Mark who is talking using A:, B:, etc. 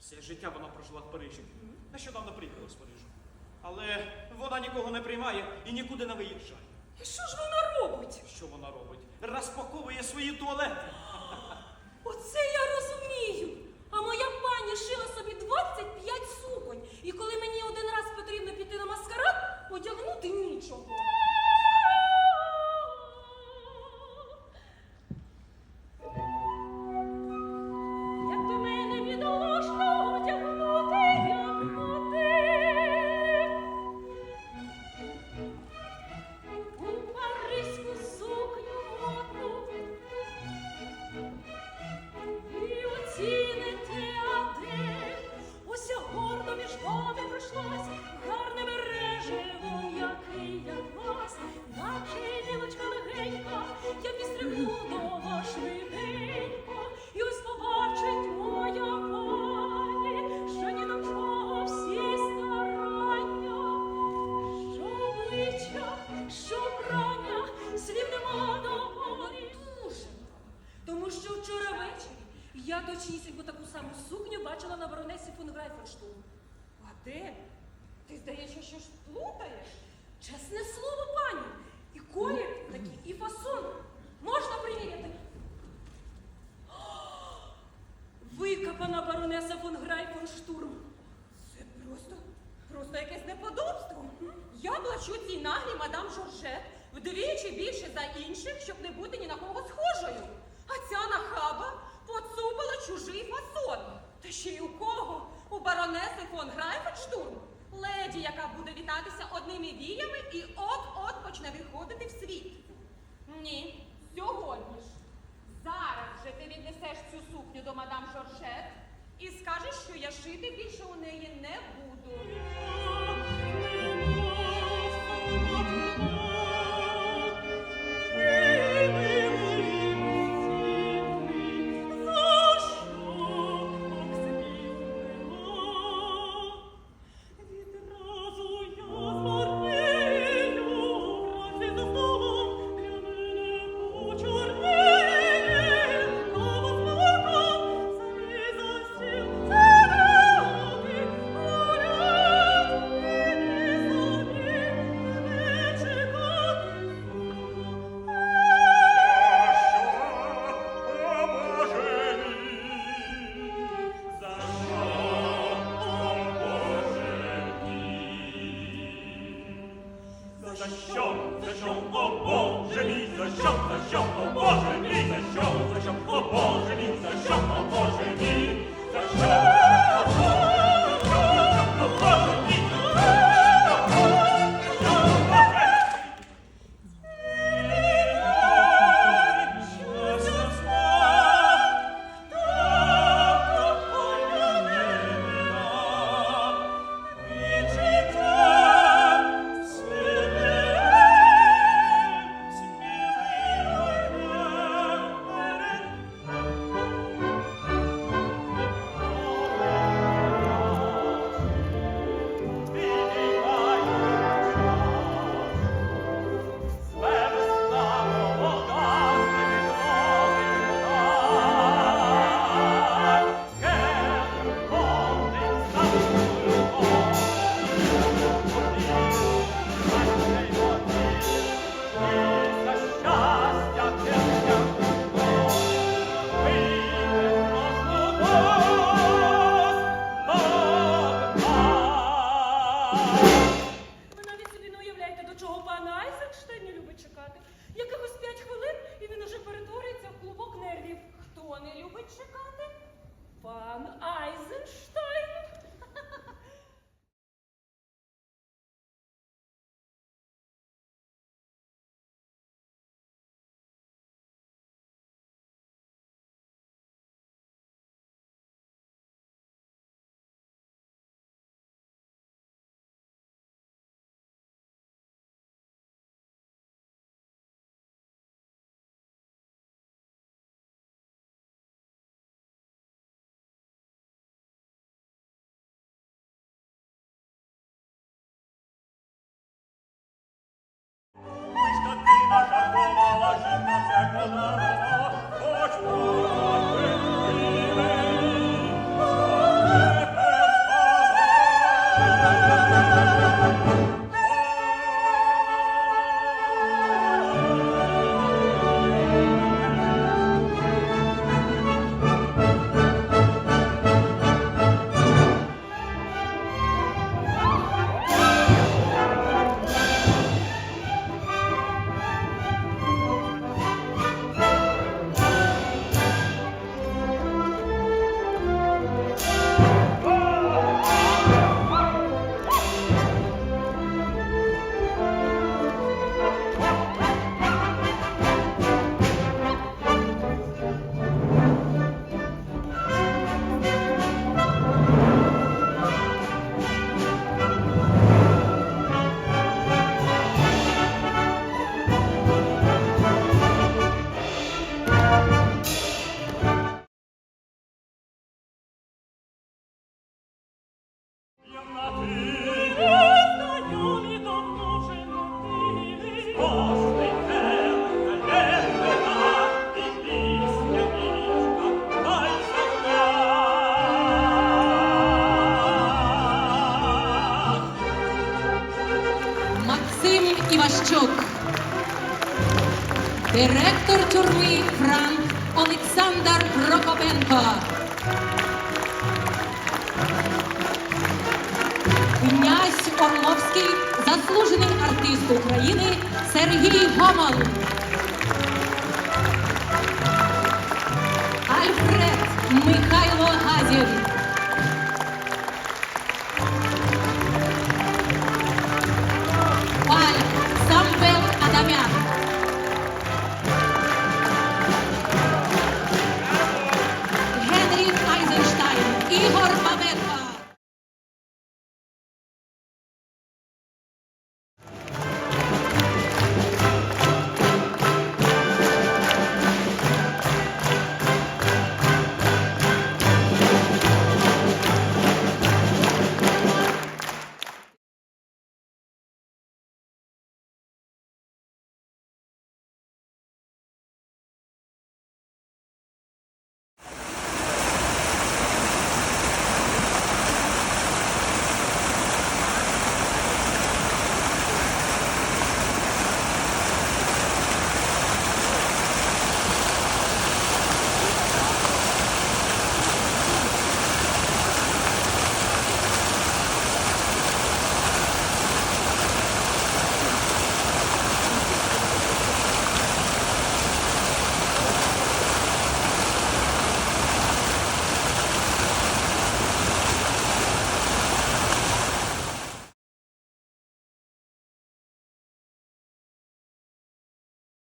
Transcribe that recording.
A: Все життя вона прожила в Парижі. Нещодавно приїхала з Парижу. Але вона нікого не приймає і нікуди не виїжджає.
B: Що ж вона робить?
A: Що вона робить? Розпаковує свої туалети.
B: Фон А де? Ти здається, що ж плутаєш? Чесне слово, пані. І колір такий, і фасон. Можна приміряти? Викопана баронеса фон Грайфенштурм. Це просто, просто якесь неподобство. Я плачу цій наглій мадам Жоржет вдвічі більше за інших, щоб не бути ні на кого схожою. А ця нахаба поцупила чужий фасон. Та ще й у кого? У баронеси фон Грайфенштурм? Леді, яка буде вітатися одними віями і от-от почне виходити в світ. Ні, сьогодні ж. Зараз же ти віднесеш цю сукню до мадам Жоржет і скажеш, що я шити більше у неї не буду.
C: Директор тюрми Франк Олександр Прокопенко. Князь Орловський, заслужений артист України Сергій Гомон. Альфред Михайло